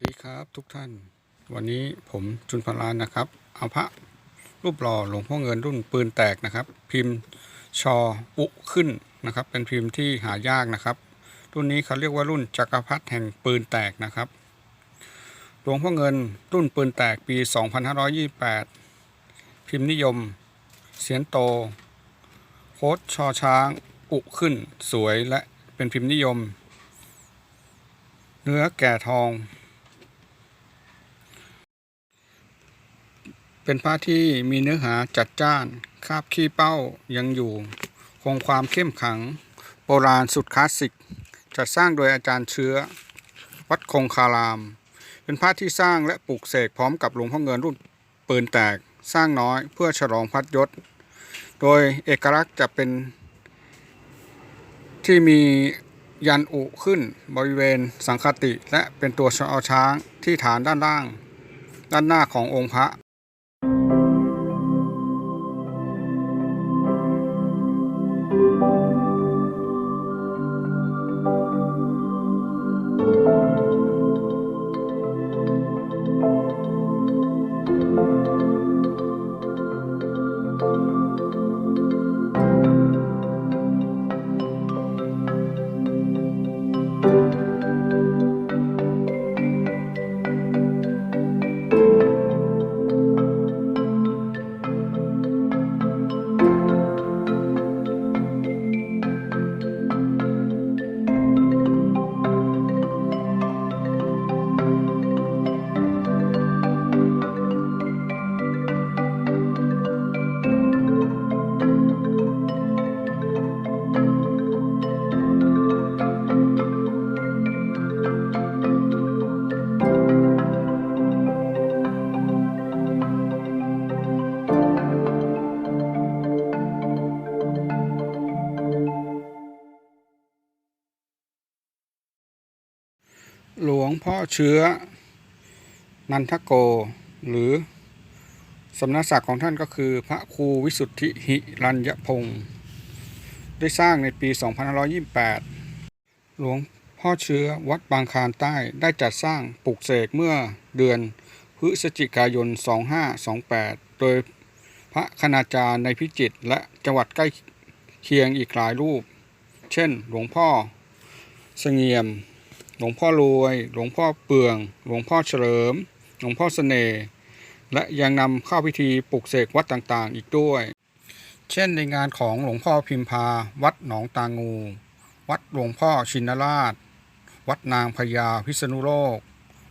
สวัสดีครับทุกท่าน วันนี้ผมจุนพลานนะครับ เอาพระรูปหล่อหลวงพ่อเงินรุ่นปืนแตกนะครับ พิมพ์ชออุขึ้นนะครับ เป็นพิมพ์ที่หายากนะครับ รุ่นนี้เขาเรียกว่ารุ่นจักรพรรดิแห่งปืนแตกนะครับหลวงพ่อเงินรุ่นปืนแตกปี 2528 พิมพ์นิยม เสียนโต โคดชอช้างอุขึ้นสวยและเป็นพิมพ์นิยม เนื้อแก่ทอง เป็นพระที่มีเนื้อหาจัดจ้าน คาบขี้เป้ายังอยู่ คงความเข้มขัง โบราณสุดคลาสสิก จัดสร้างโดยอาจารย์เชื้อ วัดคงคาราม เป็นพระที่สร้างและปลูกเสกพร้อมกับหลวงพ่อเงินรุ่นปืนแตกสร้างน้อยเพื่อฉลองพัดยศ โดยเอกลักษณ์จะเป็น ที่มียันอุขึ้นบริเวณสังคติและเป็นตัวชอช้างที่ฐานด้านล่าง ด้านหน้าขององค์พระ วงพ่อเชื้อ นันทโก หรือสำนักศักดิ์ของท่านก็คือพระครูวิสุทธิหิรัญญพงศ์ได้สร้างในปี 2528 หลวงพ่อเชื้อวัดบางคานใต้ได้จัดสร้างปลุกเสกเมื่อเดือนพฤศจิกายน 2528 โดยพระคณาจารย์ในพิจิตรและจังหวัดใกล้เคียงอีกหลายรูป เช่น หลวงพ่อเสงี่ยม หลวงพ่อรวย หลวงพ่อเปือง หลวงพ่อเฉลิม หลวงพ่อเสน่ห์ และยังนำเข้าพิธีปลุกเสกวัดต่างๆ อีกด้วย เช่นในงานของหลวงพ่อพิมพา วัดหนองตางู วัดหลวงพ่อชินราช วัดนางพญาพิษณุโลก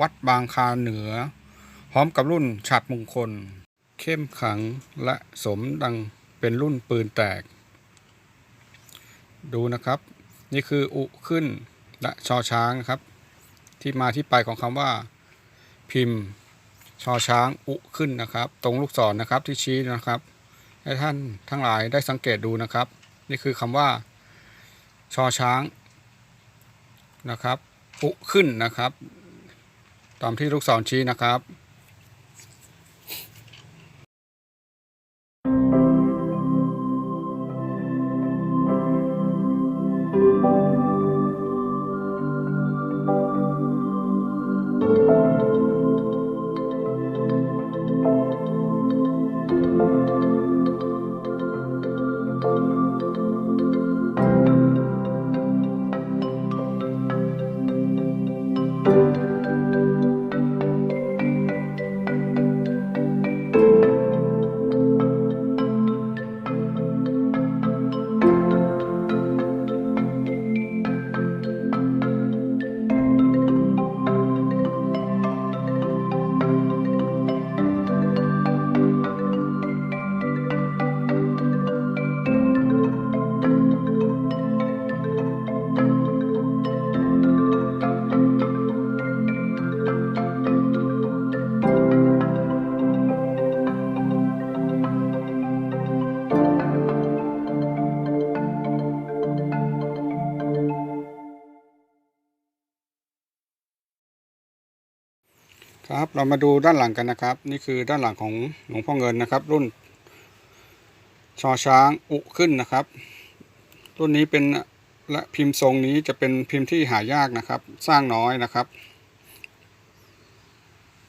วัดบางคาเหนือ พร้อมกับรุ่นฉัดมงคล เข้มขังและสมดังเป็นรุ่นปืนแตก ดูนะครับ นี่คืออุขึ้น และชอช้างนะครับ ที่มาที่ไปของคำว่า พิมพ์ชอช้างอุขึ้นนะครับ ตรงลูกศรนะครับที่ชี้นะครับ ให้ท่านทั้งหลายได้สังเกตดูนะครับ นี่คือคำว่า ชอช้างนะครับ อุขึ้นนะครับ ตามที่ลูกศรชี้นะครับ เรามาดูด้านหลังกันนะครับ นี่คือด้านหลังของหลวงพ่อเงินนะครับ รุ่นชอช้างอุขึ้นนะครับ รุ่นนี้เป็นและพิมพ์ทรงนี้จะเป็นพิมพ์ที่หายากนะครับ สร้างน้อยนะครับ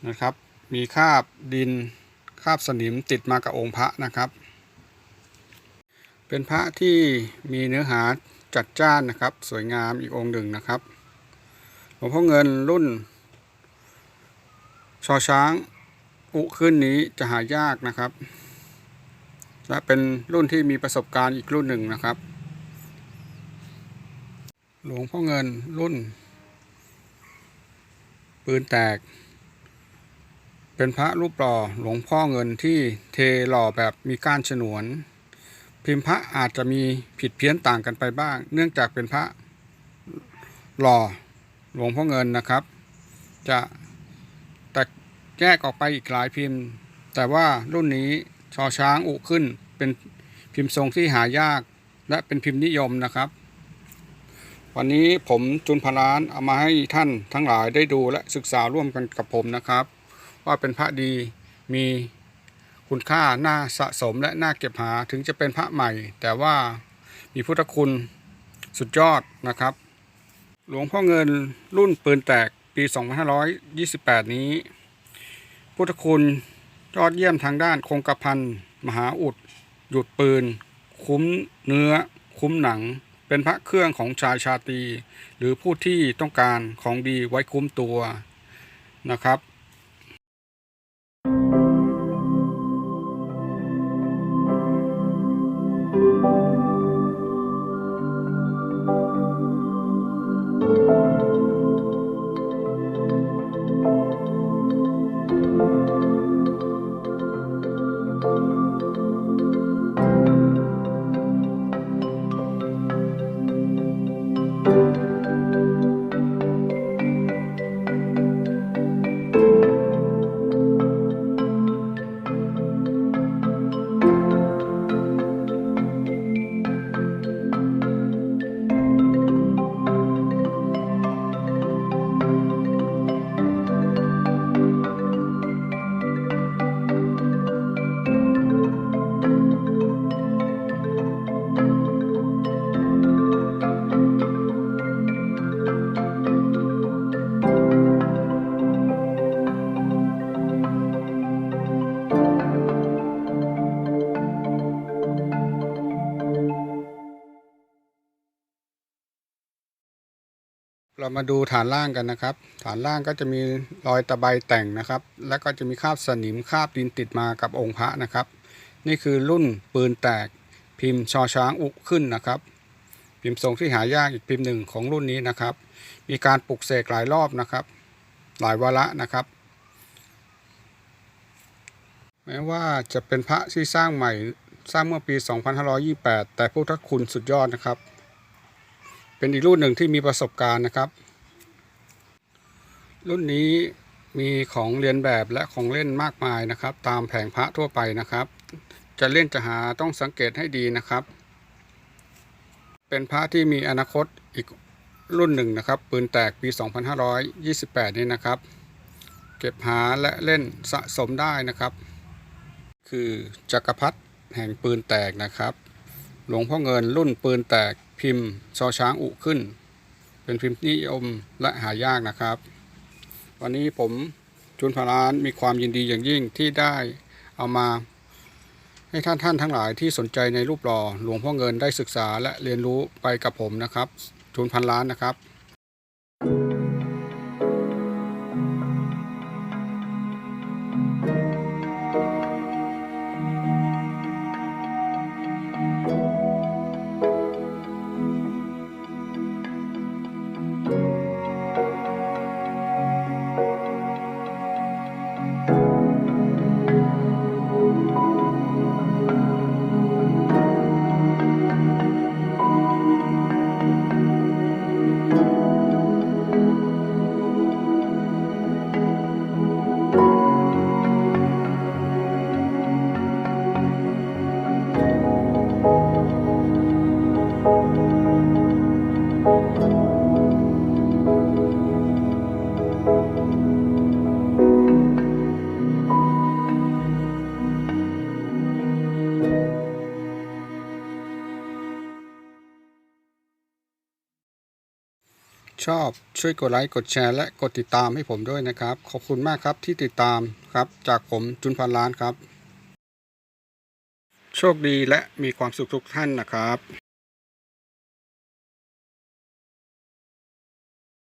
นะครับ มีคาบดินคาบสนิมติดมากับองค์พระนะครับ เป็นพระที่มีเนื้อหาจัดจ้านนะครับ สวยงามอีกองค์หนึ่งนะครับหลวงพ่อเงินรุ่น ชอช้าง อุขึ้นนี้จะหายากนะครับ และเป็นรุ่นที่มีประสบการณ์อีกรุ่นหนึ่งนะครับ หลวงพ่อเงินรุ่น ปืนแตก เป็นพระรูปหล่อหลวงพ่อเงินที่เทหล่อแบบมีก้านฉนวน พิมพ์พระอาจจะมีผิดเพี้ยนต่างกันไปบ้าง เนื่องจากเป็นพระหล่อหลวงพ่อเงินนะครับ จะ แยกออกไปอีกหลายพิมพ์ แต่ว่ารุ่นนี้ชอช้างอุขึ้นเป็นพิมพ์ทรงที่หายาก และเป็นพิมพ์นิยมนะครับ วันนี้ผมจุนพลานเอามาให้ท่านทั้งหลายได้ดูและศึกษาร่วมกันกับผมนะครับ ว่าเป็นพระดีมีคุณค่าน่าสะสมและน่าเก็บหาถึงจะเป็นพระใหม่ แต่ว่ามีพุทธคุณสุดยอดนะครับ หลวงพ่อเงินรุ่นปืนแตกปี 2528 นี้ พุทธคุณยอดเยี่ยมทางด้านคงกระพันมหาอุด หยุดปืน คุ้มเนื้อ คุ้มหนัง เป็นพระเครื่องของชายชาตรีหรือผู้ที่ต้องการของดีไว้คุ้มตัวนะครับ เรามาดูฐานล่างกันนะครับ ฐานล่างก็จะมีรอยตะไบแต่งนะครับ แล้วก็จะมีคราบสนิมคราบดินติดมากับองค์พระนะครับ นี่คือรุ่นปืนแตกพิมพ์ชอช้างอุขึ้นนะครับ พิมพ์ทรงที่หายากอีกพิมพ์หนึ่งของรุ่นนี้นะครับ มีการปลุกเสกหลายรอบนะครับ หลายวาระนะครับ แม้ว่าจะเป็นพระที่สร้างใหม่สร้างเมื่อปี 2528 แต่พุทธคุณสุดยอดนะครับ เป็นอีกรุ่นหนึ่งที่มีประสบการณ์นะครับ รุ่นนี้มีของเรียนแบบและของเล่นมากมายนะครับ ตามแผงพระทั่วไปนะครับ จะเล่นจะหาต้องสังเกตให้ดีนะครับ เป็นพระที่มีอนาคตอีกรุ่นหนึ่งนะครับ ปืนแตกปี 2528 นี้นะครับ เก็บหาและเล่นสะสมได้นะครับ คือจักรพรรดิแห่งปืนแตกนะครับ หลวงพ่อเงินรุ่นปืนแตก พิมพ์ชอช้างอุขึ้น เป็นพิมพ์นิยมและหายากนะครับ วันนี้ผมจุนพารานมีความยินดีอย่างยิ่งที่ได้เอามา ให้ท่านท่านทั้งหลายที่สนใจในรูปหล่อหลวงพ่อเงินได้ศึกษาและเรียนรู้ไปกับผมนะครับจุนพันล้านนะครับ ชอบช่วยกดไลค์กดแชร์และกดติดตามให้ผมด้วยนะครับ ขอบคุณมากครับที่ติดตามครับ จากผมจุนพันล้านครับ โชคดีและมีความสุขทุกท่านนะครับ